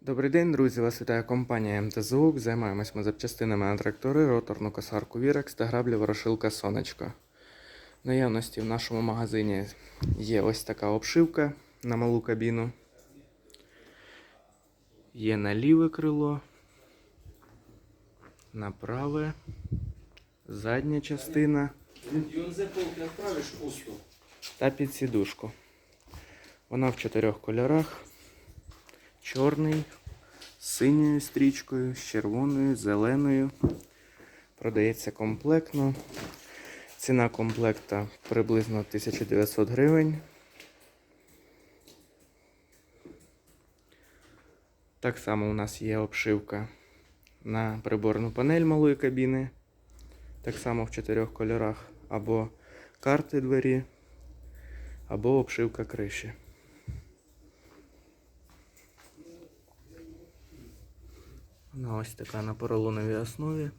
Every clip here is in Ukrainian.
Добрий день, друзі! Вас вітає компанія МТЗУК. Займаємось ми запчастинами на трактори, роторну косарку Вірекс та граблі ворошилка Сонечко. В наявності в нашому магазині є ось така обшивка на малу кабіну. Є на ліве крило, на праве, задня частина та під сідушку. Вона в чотирьох кольорах: чорний, з синьою стрічкою, з червоною, зеленою. Продається комплектно. Ціна комплекта приблизно 1900 гривень. Так само у нас є обшивка на приборну панель малої кабіни. Так само в чотирьох кольорах. Або карти двері, або обшивка криші. Вона ось така на поролоновій основі.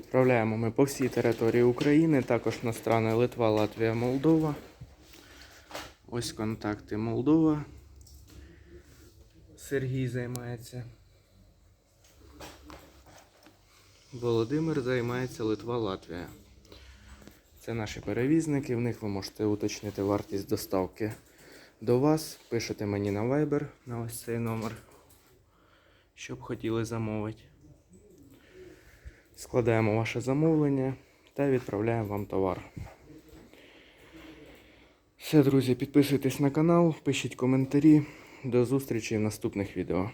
Відправляємо ми по всій території України, також на страни Литва, Латвія, Молдова. Ось контакти Молдова. Сергій займається. Володимир займається Литва, Латвія. Це наші перевізники. В них ви можете уточнити вартість доставки до вас. Пишете мені на Viber на ось цей номер, щоб хотіли замовити. Складаємо ваше замовлення та відправляємо вам товар. Все, друзі, підписуйтесь на канал, пишіть коментарі. До зустрічі в наступних відео.